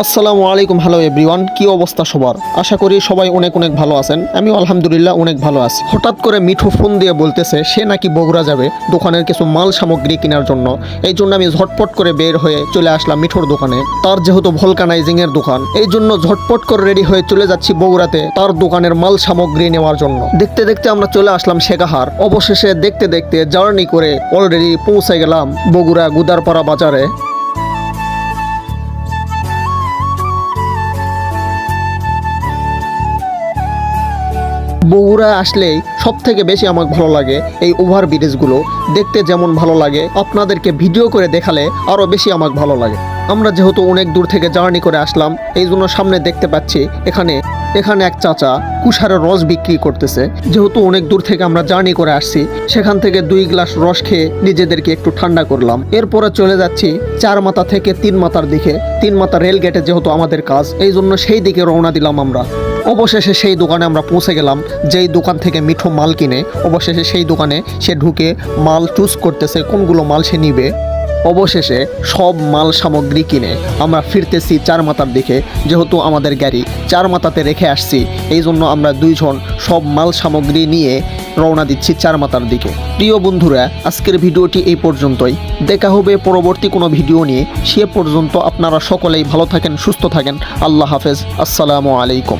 আসসালামু আলাইকুম hello everyone কি অবস্থা সবার? আশা করি সবাই অনেক অনেক ভালো আছেন। আমি আলহামদুলিল্লাহ অনেক ভালো আছি। হঠাৎ করে মিঠু ফোন দিয়ে বলতেছে, সে নাকি বগুড়া যাবে দোকানের কিছু মাল সামগ্রী কেনার জন্য। এই জন্য আমি ঝটপট করে বের হয়ে চলে আসলাম মিঠুর দোকানে। তার যেহেতু ভলকানাইজিং এর দোকান, এই জন্য ঝটপট করে রেডি হয়ে চলে যাচ্ছি বগুড়াতে তার দোকানের মাল সামগ্রী নেওয়ার জন্য। দেখতে দেখতে আমরা চলে আসলাম শেখাহার। অবশেষে দেখতে দেখতে জার্নি করে অলরেডি পৌঁছে গেলাম বগুড়া গুদারপাড়া বাজারে। বগুড়া আসলেই সব থেকে বেশি আমার ভালো লাগে এই ওভার ব্রিজগুলো। দেখতে যেমন ভালো লাগে, আপনাদেরকে ভিডিও করে দেখালে আরও বেশি আমার ভালো লাগে। আমরা যেহেতু অনেক দূর থেকে জার্নি করে আসলাম, এই জন্য সামনে দেখতে পাচ্ছি এখানে এখানে এক চাচা কুষারের রস বিক্রি করতেছে। যেহেতু অনেক দূর থেকে আমরা জার্নি করে আসছি, সেখান থেকে দুই গ্লাস রস খেয়ে নিজেদেরকে একটু ঠান্ডা করলাম। এরপরে চলে যাচ্ছি চার মাথা থেকে তিন মাথার দিকে। তিন মাথা রেল গেটে যেহেতু আমাদের কাজ এই জন্য সেই দিকে রওনা দিলাম আমরা। অবশেষে সেই দোকানে আমরা পৌঁছে গেলাম, যেই দোকান থেকে মিঠো মাল কিনে। অবশেষে সেই দোকানে সে ঢুকে মাল চুজ করতেছে কোনগুলো মাল সে নিবে। অবশেষে সব মাল সামগ্রী কিনে আমরা ফিরতেছি চার মাথার দিকে, যেহেতু আমাদের গাড়ি চার মাথাতে রেখে আসছি। এই জন্য আমরা দুইজন সব মাল সামগ্রী নিয়ে রওনা দিচ্ছি চার মাথার দিকে। প্রিয় বন্ধুরা, আজকের ভিডিওটি এই পর্যন্তই। দেখা হবে পরবর্তী কোনো ভিডিও নিয়ে। সে পর্যন্ত আপনারা সকলেই ভালো থাকেন, সুস্থ থাকেন। আল্লাহ হাফেজ। আসসালামু আলাইকুম।